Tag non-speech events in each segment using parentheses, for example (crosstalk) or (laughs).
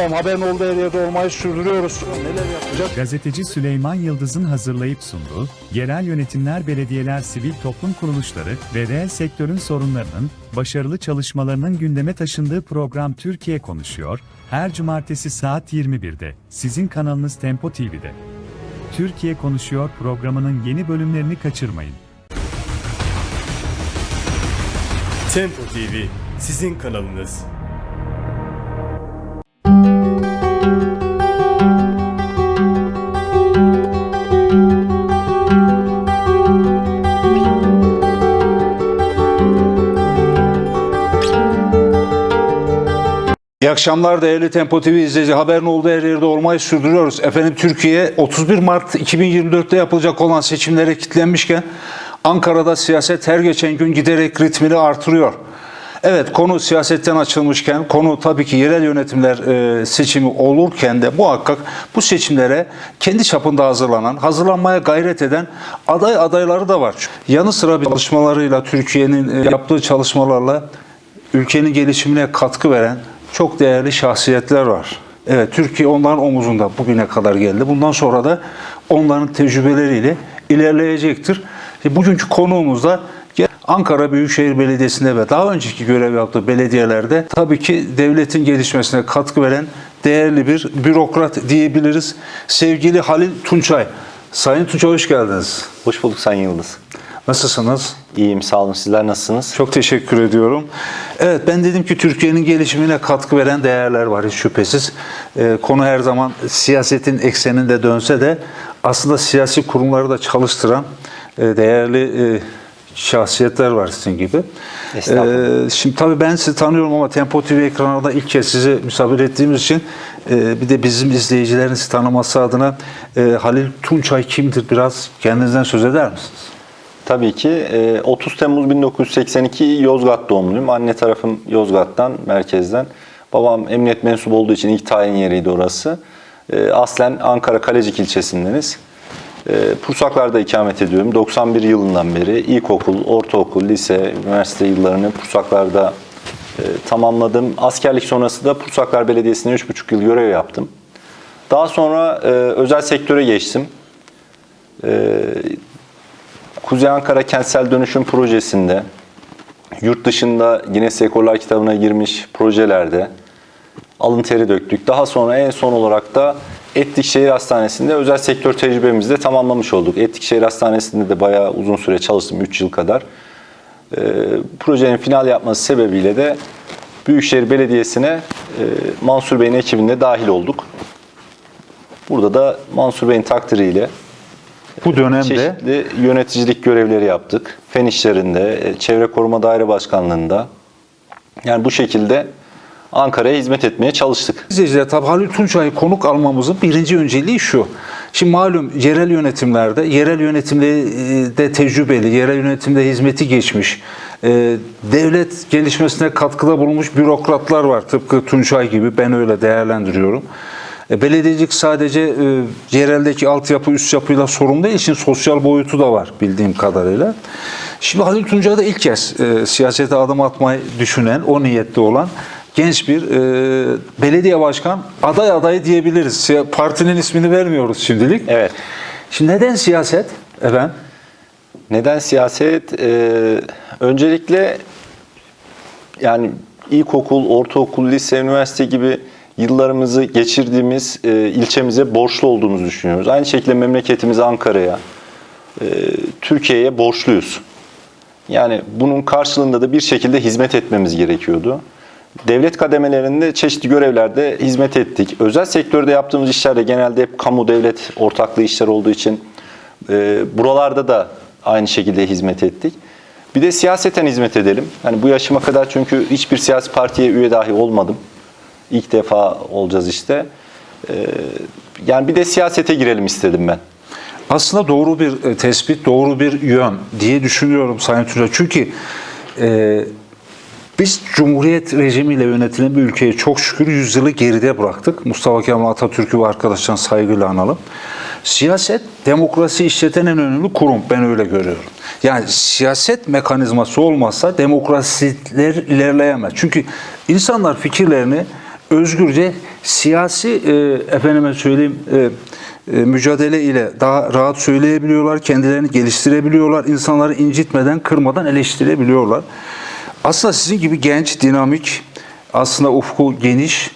Tamam haberin olduğu her yerde olmayı sürdürüyoruz. Neler yapacağız? Gazeteci Süleyman Yıldız'ın hazırlayıp sunduğu, yerel yönetimler, belediyeler, sivil toplum kuruluşları ve reel sektörün sorunlarının, başarılı çalışmalarının gündeme taşındığı program Türkiye Konuşuyor, her cumartesi saat 21'de, sizin kanalınız Tempo TV'de. Türkiye Konuşuyor programının yeni bölümlerini kaçırmayın. Tempo TV sizin kanalınız. İyi akşamlar değerli Tempo TV izleyici. Haberin olduğu her yerde olmayı sürdürüyoruz. Efendim Türkiye 31 Mart 2024'te yapılacak olan seçimlere kilitlenmişken Ankara'da siyaset her geçen gün giderek ritmini artırıyor. Evet konu siyasetten açılmışken konu tabii ki yerel yönetimler e, seçimi olurken de muhakkak bu seçimlere kendi çapında hazırlanan, hazırlanmaya gayret eden aday adayları da var. Yanı sıra çalışmalarıyla Türkiye'nin e, yaptığı çalışmalarla ülkenin gelişimine katkı veren çok değerli şahsiyetler var. Evet Türkiye onların omuzunda bugüne kadar geldi. Bundan sonra da onların tecrübeleriyle ilerleyecektir. E, Bugünkü konuğumuz da Ankara Büyükşehir Belediyesi'nde ve daha önceki görev yaptığı belediyelerde tabii ki devletin gelişmesine katkı veren değerli bir bürokrat diyebiliriz. Sevgili Halil Tunçay. Sayın Tunçay hoş geldiniz. Hoş bulduk Sayın Yıldız. Nasılsınız? İyiyim sağ olun. Sizler nasılsınız? Çok teşekkür ediyorum. Evet ben dedim ki Türkiye'nin gelişimine katkı veren değerler var hiç şüphesiz. Ee, konu her zaman siyasetin ekseninde dönse de aslında siyasi kurumları da çalıştıran e, değerli e, şahsiyetler var sizin gibi. Ee, şimdi tabii ben sizi tanıyorum ama Tempo TV ekranında ilk kez sizi misafir ettiğimiz için e, bir de bizim izleyicilerin sizi tanıması adına e, Halil Tunçay kimdir biraz kendinizden söz eder misiniz? Tabii ki e, 30 Temmuz 1982 Yozgat doğumluyum. Anne tarafım Yozgat'tan, merkezden. Babam emniyet mensubu olduğu için ilk tayin yeriydi orası. E, Aslen Ankara Kalecik ilçesindeniz. E, Pursaklar'da ikamet ediyorum. 91 yılından beri ilkokul, ortaokul, lise, üniversite yıllarını Pursaklar'da e, tamamladım. Askerlik sonrası da Pursaklar Belediyesi'nde 3,5 yıl görev yaptım. Daha sonra e, özel sektöre geçtim. E, Kuzey Ankara Kentsel Dönüşüm Projesi'nde, yurt dışında Guinness Rekorlar kitabına girmiş projelerde alın teri döktük. Daha sonra en son olarak da Etlik Şehir Hastanesi'nde özel sektör tecrübemizi de tamamlamış olduk. Etlik Şehir Hastanesi'nde de bayağı uzun süre çalıştım, 3 yıl kadar. Ee, projenin final yapması sebebiyle de Büyükşehir Belediyesi'ne e, Mansur Bey'in ekibinde dahil olduk. Burada da Mansur Bey'in takdiriyle Bu dönemde Çeşitli yöneticilik görevleri yaptık. Fen işlerinde, e, Çevre Koruma Daire Başkanlığı'nda. Yani bu şekilde Ankara'ya hizmet etmeye çalıştık. İzleyiciler tabii Halil Tunçay'ı konuk almamızın birinci önceliği şu. Şimdi malum yerel yönetimlerde, yerel yönetimde tecrübeli, yerel yönetimde hizmeti geçmiş, e, devlet gelişmesine katkıda bulunmuş bürokratlar var. Tıpkı Tunçay gibi ben öyle değerlendiriyorum. E, Belediyecilik sadece e, yereldeki altyapı, üst yapıyla sorun değil, için sosyal boyutu da var bildiğim kadarıyla. Şimdi Halil Tuncay da ilk kez e, siyasete adım atmayı düşünen, o niyette olan genç bir e, belediye başkan aday adayı diyebiliriz. Partinin ismini vermiyoruz şimdilik. Evet. Şimdi neden siyaset efendim? Neden siyaset? Ee, öncelikle yani ilkokul, ortaokul, lise, üniversite gibi yıllarımızı geçirdiğimiz e, ilçemize borçlu olduğumuzu düşünüyoruz. Aynı şekilde memleketimiz Ankara'ya, e, Türkiye'ye borçluyuz. Yani bunun karşılığında da bir şekilde hizmet etmemiz gerekiyordu. Devlet kademelerinde çeşitli görevlerde hizmet ettik. Özel sektörde yaptığımız işlerde genelde hep kamu devlet ortaklığı işler olduğu için e, buralarda da aynı şekilde hizmet ettik. Bir de siyaseten hizmet edelim. Yani bu yaşıma kadar çünkü hiçbir siyasi partiye üye dahi olmadım. İlk defa olacağız işte. E, yani bir de siyasete girelim istedim ben. Aslında doğru bir e, tespit, doğru bir yön diye düşünüyorum Sayın Tuncay. Çünkü e, biz Cumhuriyet rejimiyle yönetilen bir ülkeyi çok şükür yüzyılı geride bıraktık. Mustafa Kemal Atatürk'ü ve arkadaşlarını saygıyla analım. Siyaset, demokrasi işleten en önemli kurum. Ben öyle görüyorum. Yani siyaset mekanizması olmazsa demokrasiler ilerleyemez. Çünkü insanlar fikirlerini özgürce siyasi e, efendime söyleyeyim e, e, mücadele ile daha rahat söyleyebiliyorlar, kendilerini geliştirebiliyorlar, insanları incitmeden, kırmadan eleştirebiliyorlar. Aslında sizin gibi genç, dinamik, aslında ufku geniş,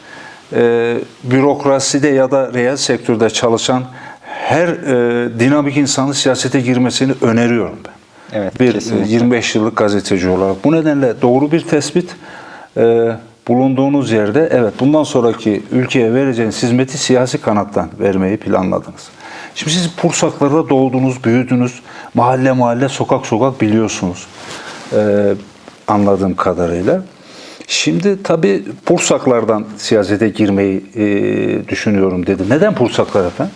e, bürokraside ya da reel sektörde çalışan her e, dinamik insanın siyasete girmesini öneriyorum ben. Evet, bir e, kesinlikle. 25 yıllık gazeteci olarak. Bu nedenle doğru bir tespit. E, bulunduğunuz yerde evet bundan sonraki ülkeye vereceğiniz hizmeti siyasi kanattan vermeyi planladınız. Şimdi siz Pursaklar'da doğdunuz, büyüdünüz. Mahalle mahalle, sokak sokak biliyorsunuz. E, anladığım kadarıyla. Şimdi tabii Pursaklardan siyasete girmeyi e, düşünüyorum dedi. Neden Pursaklar efendim?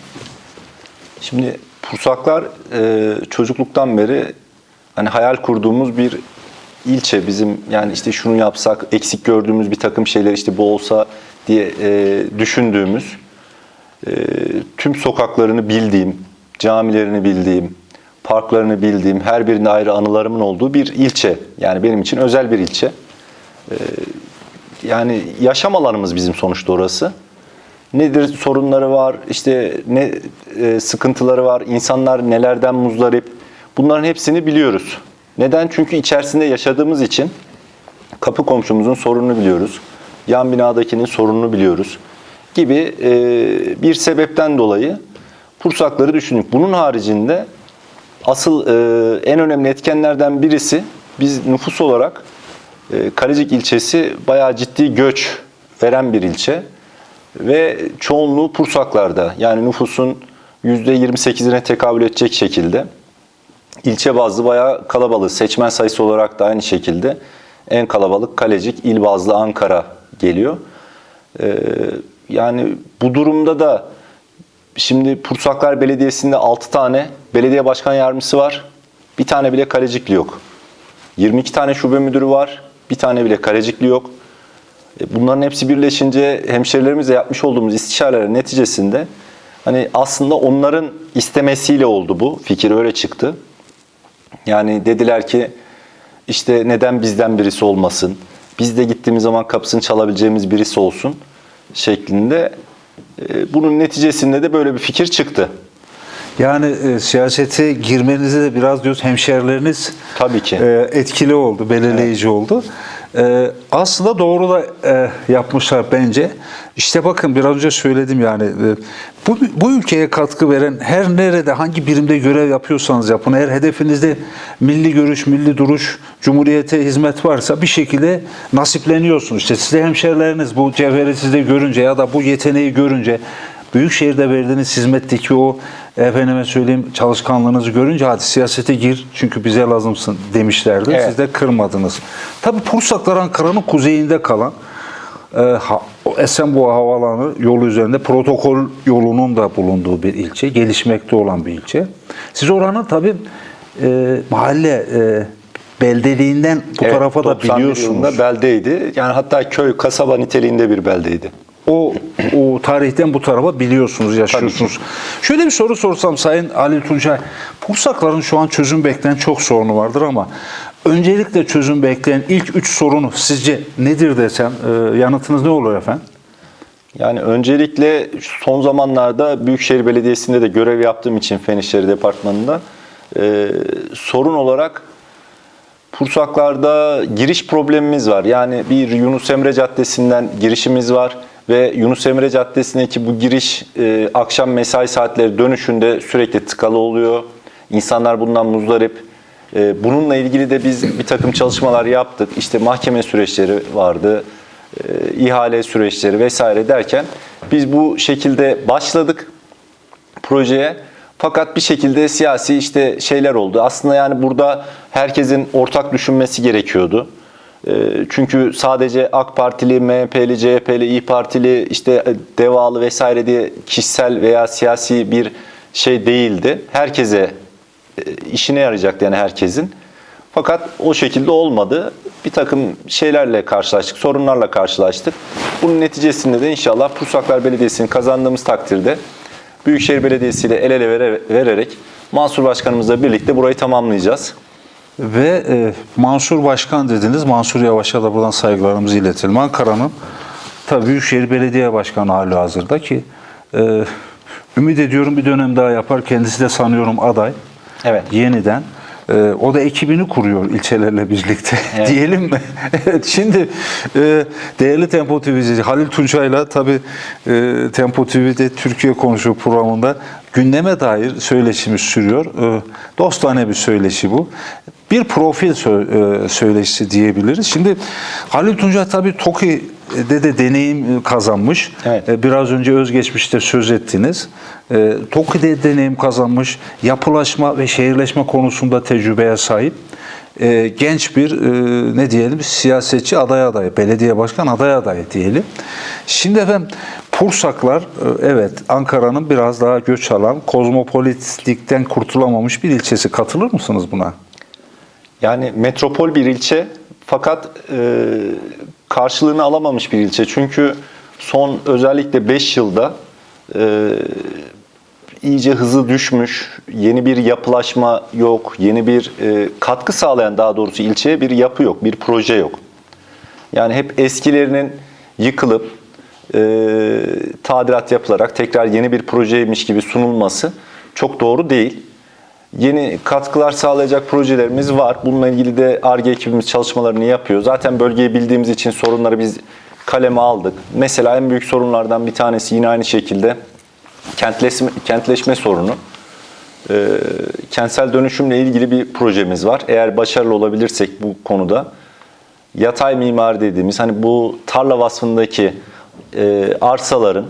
Şimdi Pursaklar e, çocukluktan beri hani hayal kurduğumuz bir ilçe bizim yani işte şunu yapsak eksik gördüğümüz bir takım şeyler işte bu olsa diye e, düşündüğümüz e, tüm sokaklarını bildiğim, camilerini bildiğim, parklarını bildiğim, her birinde ayrı anılarımın olduğu bir ilçe. Yani benim için özel bir ilçe. E, yani yaşam alanımız bizim sonuçta orası. Nedir sorunları var, işte ne e, sıkıntıları var, insanlar nelerden muzdarip. Bunların hepsini biliyoruz. Neden? Çünkü içerisinde yaşadığımız için kapı komşumuzun sorununu biliyoruz. Yan binadakinin sorununu biliyoruz gibi e, bir sebepten dolayı Pursakları düşündük. Bunun haricinde asıl e, en önemli etkenlerden birisi biz nüfus olarak e, Kalecik ilçesi bayağı ciddi göç veren bir ilçe ve çoğunluğu Pursaklarda yani nüfusun %28'ine tekabül edecek şekilde ilçe bazlı bayağı kalabalık. Seçmen sayısı olarak da aynı şekilde en kalabalık Kalecik, il bazlı Ankara geliyor. Ee, yani bu durumda da şimdi Pursaklar Belediyesi'nde 6 tane belediye başkan yardımcısı var. Bir tane bile Kalecikli yok. 22 tane şube müdürü var. Bir tane bile Kalecikli yok. E, Bunların hepsi birleşince hemşerilerimizle yapmış olduğumuz istişareler neticesinde hani aslında onların istemesiyle oldu bu. Fikir öyle çıktı. Yani dediler ki işte neden bizden birisi olmasın? Biz de gittiğimiz zaman kapısını çalabileceğimiz birisi olsun şeklinde. E, Bunun neticesinde de böyle bir fikir çıktı. Yani e, siyasete girmenize de biraz diyoruz hemşerileriniz Tabii ki. e, etkili oldu, belirleyici oldu. E, aslında doğru da e, yapmışlar bence. İşte bakın biraz önce söyledim yani e, bu, bu ülkeye katkı veren her nerede hangi birimde görev yapıyorsanız yapın eğer hedefinizde milli görüş, milli duruş, cumhuriyete hizmet varsa bir şekilde nasipleniyorsunuz. İşte size hemşerileriniz bu cevheri sizde görünce ya da bu yeteneği görünce Büyükşehir'de verdiğiniz hizmetteki o efendime söyleyeyim çalışkanlığınızı görünce hadi siyasete gir çünkü bize lazımsın demişlerdi. Evet. Siz de kırmadınız. Tabii Pursaklar Ankara'nın kuzeyinde kalan Esenboğa Havaalanı yolu üzerinde protokol yolunun da bulunduğu bir ilçe. Gelişmekte olan bir ilçe. Siz oranın tabii e, mahalle e, beldeliğinden bu Evet, tarafa da 91 biliyorsunuz. yılında beldeydi. Yani hatta köy, kasaba niteliğinde bir beldeydi. O, o tarihten bu tarafa biliyorsunuz, yaşıyorsunuz. Şöyle bir soru sorsam Sayın Ali Tuncay. Pursakların şu an çözüm bekleyen çok sorunu vardır ama öncelikle çözüm bekleyen ilk üç sorunu sizce nedir desem e, yanıtınız ne olur efendim? Yani öncelikle son zamanlarda Büyükşehir Belediyesi'nde de görev yaptığım için Fen İşleri Departmanı'nda e, sorun olarak Pursaklar'da giriş problemimiz var. Yani bir Yunus Emre Caddesi'nden girişimiz var ve Yunus Emre Caddesi'ndeki bu giriş e, akşam mesai saatleri dönüşünde sürekli tıkalı oluyor. İnsanlar bundan muzdarip. E, bununla ilgili de biz bir takım çalışmalar yaptık. İşte mahkeme süreçleri vardı, e, ihale süreçleri vesaire derken biz bu şekilde başladık projeye. Fakat bir şekilde siyasi işte şeyler oldu. Aslında yani burada herkesin ortak düşünmesi gerekiyordu. Ee, Çünkü sadece AK Partili, MHP'li, CHP'li, İyi Partili, işte e, Devalı vesaire diye kişisel veya siyasi bir şey değildi. Herkese işine yarayacaktı yani herkesin. Fakat o şekilde olmadı. Bir takım şeylerle karşılaştık, sorunlarla karşılaştık. Bunun neticesinde de inşallah Pursaklar Belediyesi'ni kazandığımız takdirde Büyükşehir Belediyesi ile el ele vere- vererek Mansur Başkanımızla birlikte burayı tamamlayacağız. Ve e, Mansur Başkan dediniz. Mansur Yavaş'a da buradan saygılarımızı iletelim. Ankara'nın Tabii Büyükşehir Belediye Başkanı hali hazırda ki e, ümit ediyorum bir dönem daha yapar. Kendisi de sanıyorum aday. Evet. Yeniden. E, o da ekibini kuruyor ilçelerle birlikte (laughs) diyelim mi? (laughs) evet şimdi e, değerli Tempo TV izleyicileri, Halil Tuncay'la tabii e, Tempo TV'de Türkiye Konuşuyor programında gündeme dair söyleşimiz sürüyor. E, dostane bir söyleşi bu. Bir profil sö- e, söyleşisi diyebiliriz. Şimdi Halil Tuncay tabii TOKİ'de de deneyim e, kazanmış. Evet. E, Biraz önce özgeçmişte söz ettiniz. E, TOKİ'de deneyim kazanmış, yapılaşma ve şehirleşme konusunda tecrübeye sahip e, genç bir e, ne diyelim siyasetçi aday adayı, belediye başkan aday adayı diyelim. Şimdi efendim Pursaklar e, evet Ankara'nın biraz daha göç alan, kozmopolitlikten kurtulamamış bir ilçesi. Katılır mısınız buna? Yani metropol bir ilçe fakat e, karşılığını alamamış bir ilçe. Çünkü son özellikle 5 yılda e, iyice hızı düşmüş, yeni bir yapılaşma yok, yeni bir e, katkı sağlayan daha doğrusu ilçeye bir yapı yok, bir proje yok. Yani hep eskilerinin yıkılıp e, tadilat yapılarak tekrar yeni bir projeymiş gibi sunulması çok doğru değil. Yeni katkılar sağlayacak projelerimiz var. Bununla ilgili de ARGE ekibimiz çalışmalarını yapıyor. Zaten bölgeyi bildiğimiz için sorunları biz kaleme aldık. Mesela en büyük sorunlardan bir tanesi yine aynı şekilde kentleşme, kentleşme sorunu. Ee, kentsel dönüşümle ilgili bir projemiz var. Eğer başarılı olabilirsek bu konuda yatay mimari dediğimiz hani bu tarla vasfındaki e, arsaların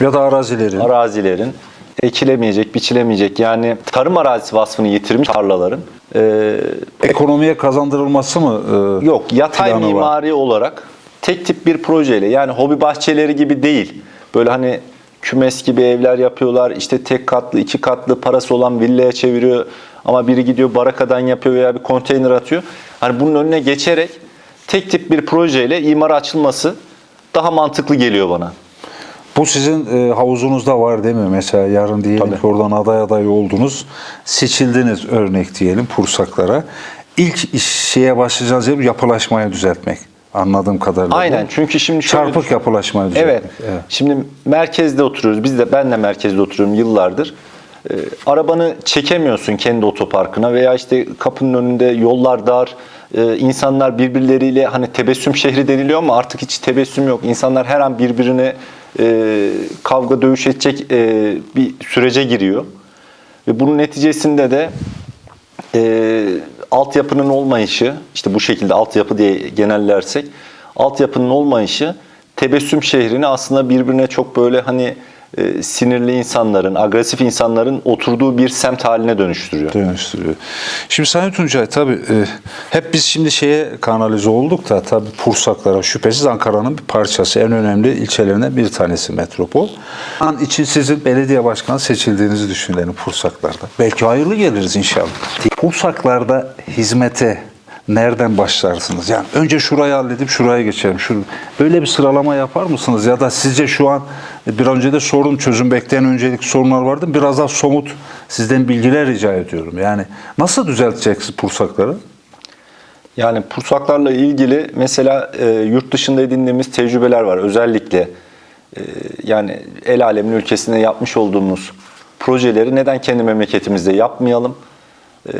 Ya da arazilerin. arazilerin ekilemeyecek, biçilemeyecek yani tarım arazisi vasfını yitirmiş tarlaların e, Ekonomiye kazandırılması mı? e, yok yatay planı var? mimari olarak tek tip bir projeyle yani hobi bahçeleri gibi değil. Böyle hani kümes gibi evler yapıyorlar. işte tek katlı, iki katlı parası olan villaya çeviriyor. Ama biri gidiyor barakadan yapıyor veya bir konteyner atıyor. Hani bunun önüne geçerek tek tip bir projeyle imar açılması daha mantıklı geliyor bana. Bu sizin e, havuzunuzda var değil mi? Mesela yarın diyelim Tabii. ki oradan aday aday oldunuz. Seçildiniz örnek diyelim Pursaklara. İlk iş, şeye başlayacağınız yer yapılaşmaya düzeltmek. Anladığım kadarıyla. Aynen çünkü şimdi şöyle Çarpık yapılaşmayı Evet. düzeltmek. Şimdi merkezde oturuyoruz. Biz de ben de merkezde oturuyorum yıllardır. Ee, arabanı çekemiyorsun kendi otoparkına veya işte kapının önünde yollar dar. Ee, insanlar birbirleriyle hani tebessüm şehri deniliyor ama artık hiç tebessüm yok. İnsanlar her an birbirine e, kavga dövüş edecek e, bir sürece giriyor. Ve bunun neticesinde de e, altyapının olmayışı, işte bu şekilde altyapı diye genellersek, altyapının olmayışı tebessüm şehrini aslında birbirine çok böyle hani e, sinirli insanların, agresif insanların oturduğu bir semt haline dönüştürüyor. dönüştürüyor. Şimdi Sayın Tuncay tabii e, hep biz şimdi şeye kanalize olduk da tabii Pursaklara şüphesiz Ankara'nın bir parçası. En önemli ilçelerinden bir tanesi metropol. An için sizin belediye başkanı seçildiğinizi düşünelim Pursaklar'da. Belki hayırlı geliriz inşallah. Pursaklar'da hizmete nereden başlarsınız? Yani önce şurayı halledip şuraya geçelim. Şur Böyle bir sıralama yapar mısınız? Ya da sizce şu an bir önce de sorun çözüm bekleyen öncelik sorunlar vardı. Biraz daha somut sizden bilgiler rica ediyorum. Yani nasıl düzelteceksiniz Pursakları? Yani Pursaklarla ilgili mesela e, yurt dışında edindiğimiz tecrübeler var. Özellikle e, yani el alemin ülkesinde yapmış olduğumuz projeleri neden kendi memleketimizde yapmayalım? E,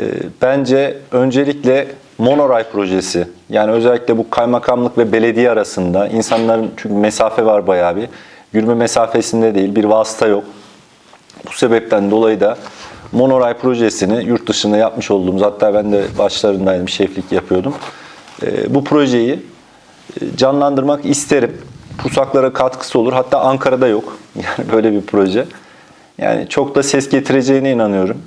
bence öncelikle monoray projesi yani özellikle bu kaymakamlık ve belediye arasında insanların çünkü mesafe var bayağı bir yürüme mesafesinde değil bir vasıta yok. Bu sebepten dolayı da monoray projesini yurt dışında yapmış olduğumuz, hatta ben de başlarındaydım, şeflik yapıyordum. Ee, bu projeyi e, canlandırmak isterim. Pusaklara katkısı olur. Hatta Ankara'da yok. (laughs) Yani böyle bir proje. Yani çok da ses getireceğine inanıyorum.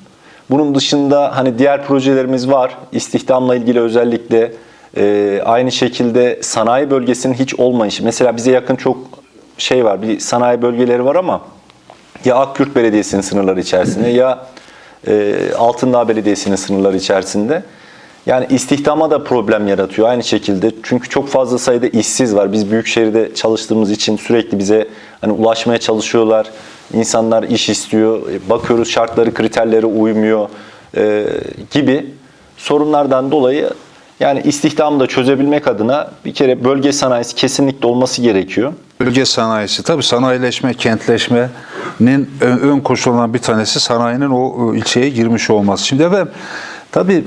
Bunun dışında hani diğer projelerimiz var. İstihdamla ilgili özellikle e, aynı şekilde sanayi bölgesinin hiç olmayışı. Mesela bize yakın çok şey var. Bir sanayi bölgeleri var ama ya Akkürt Belediyesi'nin sınırları içerisinde ya e, Altındağ Belediyesi'nin sınırları içerisinde. Yani istihdama da problem yaratıyor aynı şekilde. Çünkü çok fazla sayıda işsiz var. Biz büyük şehirde çalıştığımız için sürekli bize hani ulaşmaya çalışıyorlar. İnsanlar iş istiyor. Bakıyoruz şartları, kriterlere uymuyor e, gibi sorunlardan dolayı Yani istihdamı da çözebilmek adına bir kere bölge sanayisi kesinlikle olması gerekiyor. Bölge sanayisi. Tabii sanayileşme, kentleşmenin ön, koşullarından bir tanesi sanayinin o e, ilçeye girmiş olması. Şimdi efendim tabii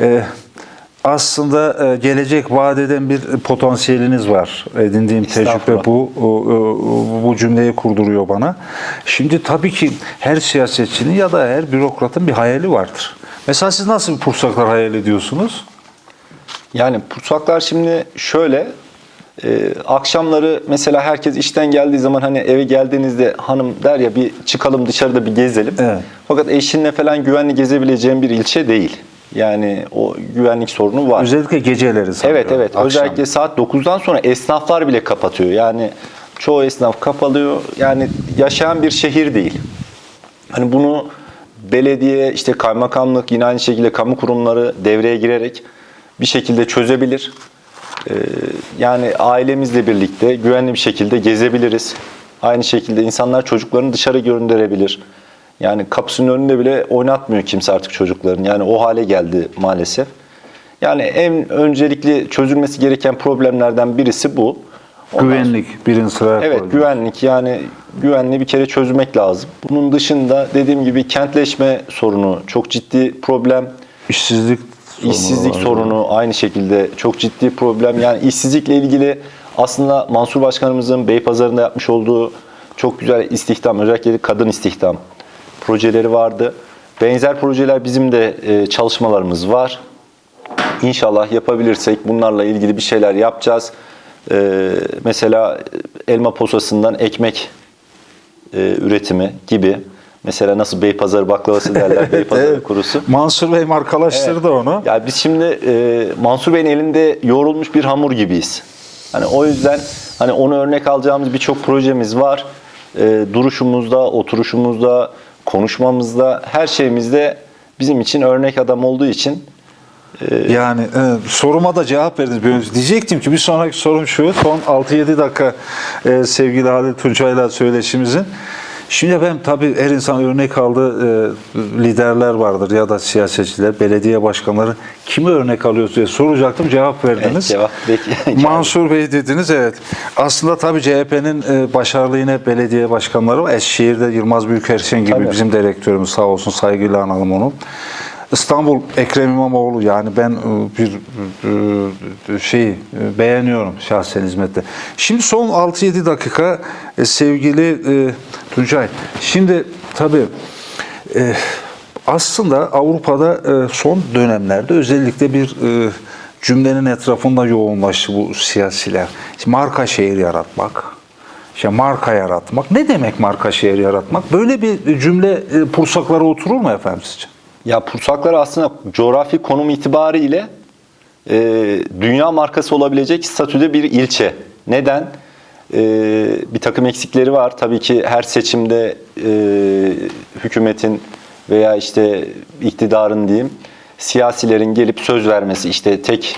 e, aslında e, gelecek vaat eden bir potansiyeliniz var. Edindiğim tecrübe bu bu cümleyi kurduruyor bana. Şimdi tabii ki her siyasetçinin ya da her bürokratın bir hayali vardır. Mesela siz nasıl bir Pursaklar hayal ediyorsunuz? Yani pursaklar şimdi şöyle e, akşamları mesela herkes işten geldiği zaman hani eve geldiğinizde hanım der ya bir çıkalım dışarıda bir gezelim. Evet. Fakat eşinle falan güvenli gezebileceğin bir ilçe değil. Yani o güvenlik sorunu var. Özellikle geceleri sanıyorum. Evet evet. akşam. Özellikle saat 9'dan sonra esnaflar bile kapatıyor. Yani çoğu esnaf kapalıyor. Yani yaşayan bir şehir değil. Hani bunu belediye, işte kaymakamlık, yine aynı şekilde kamu kurumları devreye girerek bir şekilde çözebilir. Ee, yani ailemizle birlikte güvenli bir şekilde gezebiliriz. Aynı şekilde insanlar çocuklarını dışarı gönderebilir. Yani kapısının önünde bile oynatmıyor kimse artık çocukların. Yani o hale geldi maalesef. Yani en öncelikli çözülmesi gereken problemlerden birisi bu. Ondan Güvenlik birinci sıraya Evet koyuyor. güvenlik yani güvenliği bir kere çözmek lazım. Bunun dışında dediğim gibi kentleşme sorunu çok ciddi problem. İşsizlik sorunu İşsizlik var. sorunu aynı şekilde çok ciddi problem. Yani işsizlikle ilgili aslında Mansur Başkanımızın Beypazarı'nda yapmış olduğu çok güzel istihdam, özellikle kadın istihdam projeleri vardı. Benzer projeler bizim de e, çalışmalarımız var. İnşallah yapabilirsek bunlarla ilgili bir şeyler yapacağız. E, mesela elma posasından ekmek e, üretimi gibi. Mesela nasıl Beypazarı baklavası derler, (laughs) Beypazarı Evet. kurusu. Mansur Bey markalaştırdı onu. Ya biz şimdi e, Mansur Bey'in elinde yoğrulmuş bir hamur gibiyiz. Hani o yüzden hani onu örnek alacağımız birçok projemiz var. E, duruşumuzda, oturuşumuzda, konuşmamızda, her şeyimizde bizim için örnek adam olduğu için Yani e, soruma da cevap verdiniz. Ben Diyecektim ki bir sonraki sorum şu. Son 6-7 dakika e, sevgili Halil Tuncay'la söyleşimizin. Şimdi ben tabii her insan örnek aldığı e, liderler vardır ya da siyasetçiler, belediye başkanları. Kimi örnek alıyoruz diye soracaktım. Cevap verdiniz. Evet, (laughs) cevap. Mansur Bey dediniz evet. Aslında tabii CHP'nin e, başarılı yine belediye başkanları var. Eskişehir'de Yılmaz Büyükerşen gibi Tabii. bizim de rektörümüz sağ olsun saygıyla analım onu. İstanbul Ekrem İmamoğlu yani ben e, bir e, şeyi e, beğeniyorum şahsen hizmette. Şimdi son 6-7 dakika sevgili Tuncay. Şimdi tabii aslında Avrupa'da son dönemlerde özellikle bir cümlenin etrafında yoğunlaştı bu siyasiler. Marka şehir yaratmak, işte marka yaratmak. Ne demek marka şehir yaratmak? Böyle bir cümle pursaklara oturur mu efendim sizce? Ya Pursaklar aslında coğrafi konum itibariyle e, dünya markası olabilecek statüde bir ilçe. Neden? E, bir takım eksikleri var. Tabii ki her seçimde e, hükümetin veya işte iktidarın diyeyim siyasilerin gelip söz vermesi işte tek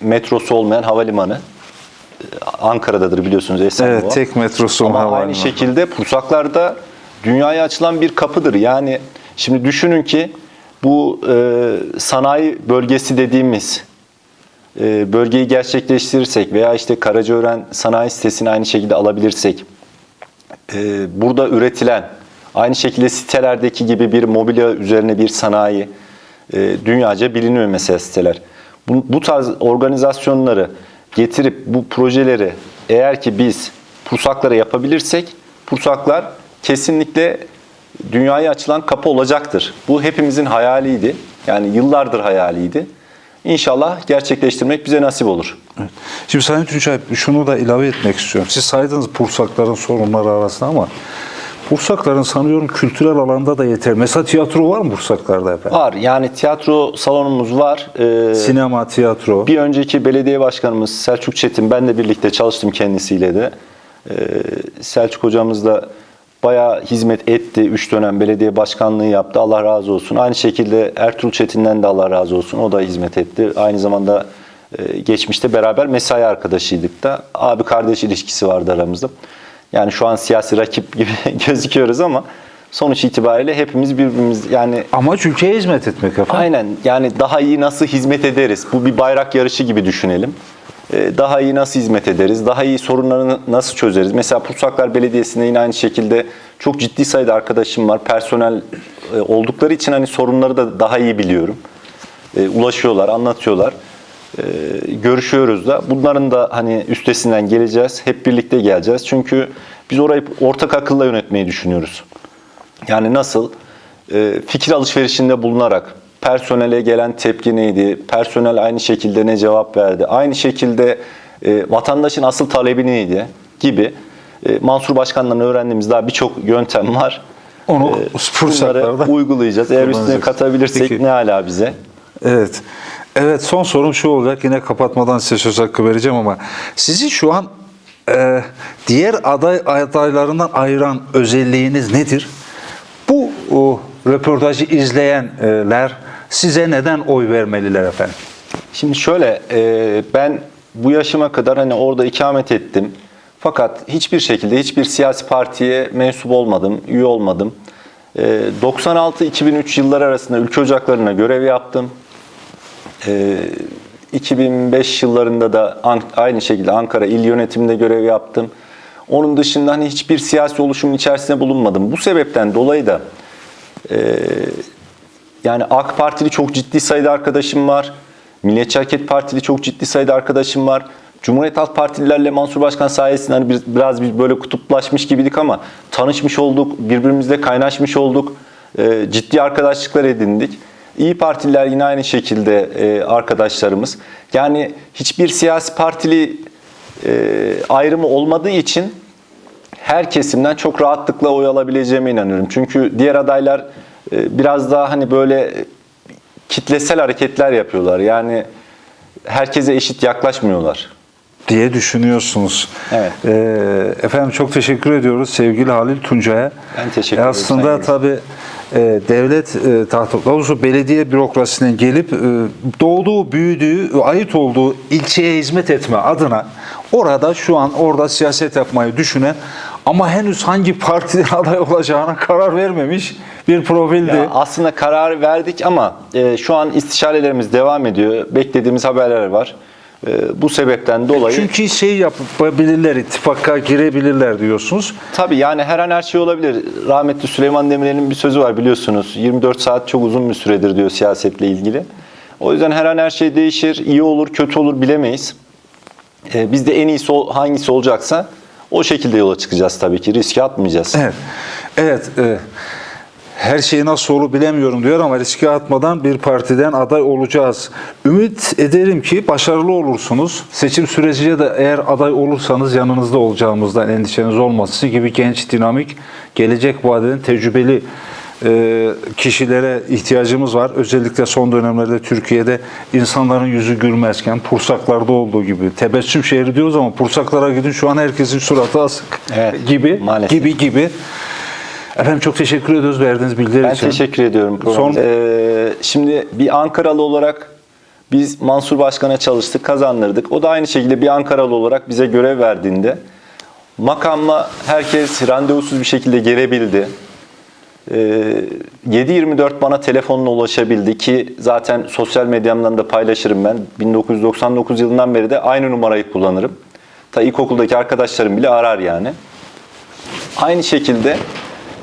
metrosu olmayan havalimanı e, Ankara'dadır biliyorsunuz Esenboğa. Evet, tek metrosu Ama havalimanı. aynı şekilde Pursaklar'da dünyaya açılan bir kapıdır. Yani şimdi düşünün ki bu e, sanayi bölgesi dediğimiz e, bölgeyi gerçekleştirirsek veya işte Karacaören sanayi sitesini aynı şekilde alabilirsek e, burada üretilen aynı şekilde sitelerdeki gibi bir mobilya üzerine bir sanayi e, dünyaca biliniyor mesela siteler. Bu, bu tarz organizasyonları getirip bu projeleri eğer ki biz Pursaklara yapabilirsek Pursaklar kesinlikle dünyaya açılan kapı olacaktır. Bu hepimizin hayaliydi. Yani yıllardır hayaliydi. İnşallah gerçekleştirmek bize nasip olur. Evet. Şimdi Sayın Tuncay şunu da ilave etmek istiyorum. Siz saydınız Pursakların sorunları arasında ama Pursakların sanıyorum kültürel alanda da yeter. Mesela tiyatro var mı Pursaklarda efendim? Var yani tiyatro salonumuz var. Ee, Sinema, tiyatro. Bir önceki belediye başkanımız Selçuk Çetin, ben de birlikte çalıştım kendisiyle de. Ee, Selçuk hocamız da bayağı hizmet etti. Üç dönem belediye başkanlığı yaptı. Allah razı olsun. Aynı şekilde Ertuğrul Çetin'den de Allah razı olsun. O da hizmet etti. Aynı zamanda e, geçmişte beraber mesai arkadaşıydık da. Abi kardeş ilişkisi vardı aramızda. Yani şu an siyasi rakip gibi (laughs) gözüküyoruz ama Sonuç itibariyle hepimiz birbirimiz yani Amaç ülkeye hizmet etmek efendim. Aynen yani daha iyi nasıl hizmet ederiz? Bu bir bayrak yarışı gibi düşünelim. Ee, Daha iyi nasıl hizmet ederiz? Daha iyi sorunları nasıl çözeriz? Mesela Pursaklar Belediyesi'nde yine aynı şekilde çok ciddi sayıda arkadaşım var. Personel e, oldukları için hani sorunları da daha iyi biliyorum. E, Ulaşıyorlar, anlatıyorlar. E, Görüşüyoruz da. Bunların da hani üstesinden geleceğiz. Hep birlikte geleceğiz. Çünkü biz orayı ortak akılla yönetmeyi düşünüyoruz. Yani nasıl? Fikir alışverişinde bulunarak personele gelen tepki neydi? Personel aynı şekilde ne cevap verdi? Aynı şekilde e, vatandaşın asıl talebi neydi? Gibi. E, Mansur Başkan'dan öğrendiğimiz daha birçok yöntem var. Onu Ee, fırsatlarda uygulayacağız. Eğer üstüne katabilirsek Peki. ne ala bize. Evet. Evet son sorum şu olacak. Yine kapatmadan size söz hakkı vereceğim ama sizi şu an e, diğer aday adaylarından ayıran özelliğiniz nedir? Bu o, röportajı izleyenler size neden oy vermeliler efendim? Şimdi şöyle, e, ben bu yaşıma kadar hani orada ikamet ettim. Fakat hiçbir şekilde hiçbir siyasi partiye mensup olmadım, üye olmadım. E, 96-2003 yılları arasında ülke ocaklarına görev yaptım. E, 2005 yıllarında da aynı şekilde Ankara İl Yönetiminde görev yaptım. Onun dışında hani hiçbir siyasi oluşumun içerisinde bulunmadım. Bu sebepten dolayı da yani AK Partili çok ciddi sayıda arkadaşım var. Milliyetçi Hareket Partili çok ciddi sayıda arkadaşım var. Cumhuriyet Halk Partililerle Mansur Başkan sayesinde hani biraz bir böyle kutuplaşmış gibiydik ama tanışmış olduk, birbirimizle kaynaşmış olduk. Ee, ciddi arkadaşlıklar edindik. İyi Partililer yine aynı şekilde e, arkadaşlarımız. Yani hiçbir siyasi partili e, ayrımı olmadığı için her kesimden çok rahatlıkla oy alabileceğime inanıyorum. Çünkü diğer adaylar biraz daha hani böyle kitlesel hareketler yapıyorlar. Yani herkese eşit yaklaşmıyorlar. diye düşünüyorsunuz. Evet. Ee, efendim çok teşekkür ediyoruz sevgili Halil Tuncay'a. Ben teşekkür E, ederim, Aslında tabii e, devlet e, tahtı, doğrusu belediye bürokrasisinden gelip e, doğduğu, büyüdüğü, ait olduğu ilçeye hizmet etme adına orada şu an orada siyaset yapmayı düşünen ama henüz hangi partiden (laughs) aday olacağına karar vermemiş bir profildi. Ya aslında karar verdik ama e, şu an istişarelerimiz devam ediyor. Beklediğimiz haberler var. E, bu sebepten dolayı Çünkü şey yapabilirler, ittifaka girebilirler diyorsunuz. Tabii yani her an her şey olabilir. Rahmetli Süleyman Demirel'in bir sözü var biliyorsunuz. 24 saat çok uzun bir süredir diyor siyasetle ilgili. O yüzden her an her şey değişir. İyi olur, kötü olur bilemeyiz. Ee, biz de en iyisi hangisi olacaksa o şekilde yola çıkacağız tabii ki. Riske atmayacağız. Evet. Evet. e, her şeyi nasıl olur bilemiyorum diyor ama riske atmadan bir partiden aday olacağız. Ümit ederim ki başarılı olursunuz. Seçim sürecince de eğer aday olursanız yanınızda olacağımızdan endişeniz olması gibi genç, dinamik, gelecek vadeden tecrübeli e, kişilere ihtiyacımız var. Özellikle son dönemlerde Türkiye'de insanların yüzü gülmezken Pursaklarda olduğu gibi tebessüm şehri diyoruz ama Pursaklara gidin şu an herkesin suratı asık Evet, gibi maalesef. gibi gibi. Efendim çok teşekkür ediyoruz verdiğiniz bilgiler Ben için. teşekkür ediyorum. Son- Ee, şimdi bir Ankaralı olarak biz Mansur Başkan'a çalıştık, kazandırdık. O da aynı şekilde bir Ankaralı olarak bize görev verdiğinde makamla herkes randevusuz bir şekilde gelebildi. Ee, 7-24 bana telefonla ulaşabildi ki zaten sosyal medyamdan da paylaşırım ben. 1999 yılından beri de aynı numarayı kullanırım. Ta ilkokuldaki arkadaşlarım bile arar yani. Aynı şekilde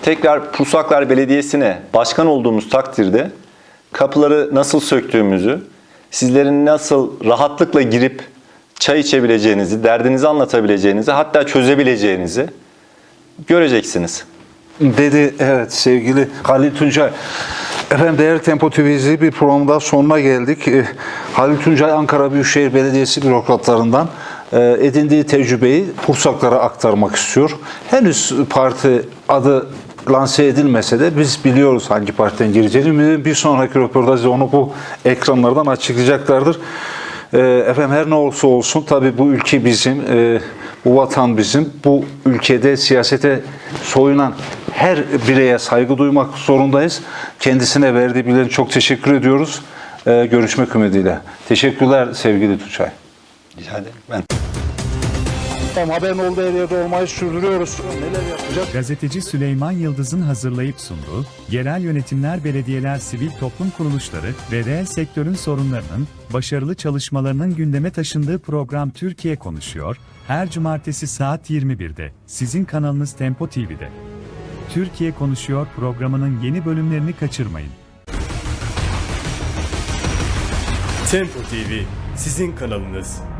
tekrar Pusaklar Belediyesi'ne başkan olduğumuz takdirde kapıları nasıl söktüğümüzü, sizlerin nasıl rahatlıkla girip çay içebileceğinizi, derdinizi anlatabileceğinizi, hatta çözebileceğinizi göreceksiniz. Dedi evet sevgili Halil Tuncay. Efendim Değerli Tempo TV izleyici bir programın daha sonuna geldik. Ee, Halil Tuncay Ankara Büyükşehir Belediyesi bürokratlarından e, edindiği tecrübeyi Pursaklara aktarmak istiyor. Henüz parti adı lanse edilmese de biz biliyoruz hangi partiden gireceğini. Bir sonraki röportajda onu bu ekranlardan açıklayacaklardır. Ee, Efendim her ne olursa olsun tabii bu ülke bizim, e, bu vatan bizim. Bu ülkede siyasete soyunan her bireye saygı duymak zorundayız. Kendisine verdiği bilgiler için çok teşekkür ediyoruz. Ee, Görüşmek ümidiyle. Teşekkürler sevgili Tuğçay. Rica ederim. Ben haberin olduğu yerde olmayı sürdürüyoruz. Neler yapacak? Gazeteci Süleyman Yıldız'ın hazırlayıp sunduğu, yerel yönetimler, belediyeler, sivil toplum kuruluşları ve reel sektörün sorunlarının, başarılı çalışmalarının gündeme taşındığı program Türkiye Konuşuyor, her cumartesi saat 21'de, sizin kanalınız Tempo TV'de. Türkiye Konuşuyor programının yeni bölümlerini kaçırmayın. Tempo TV sizin kanalınız.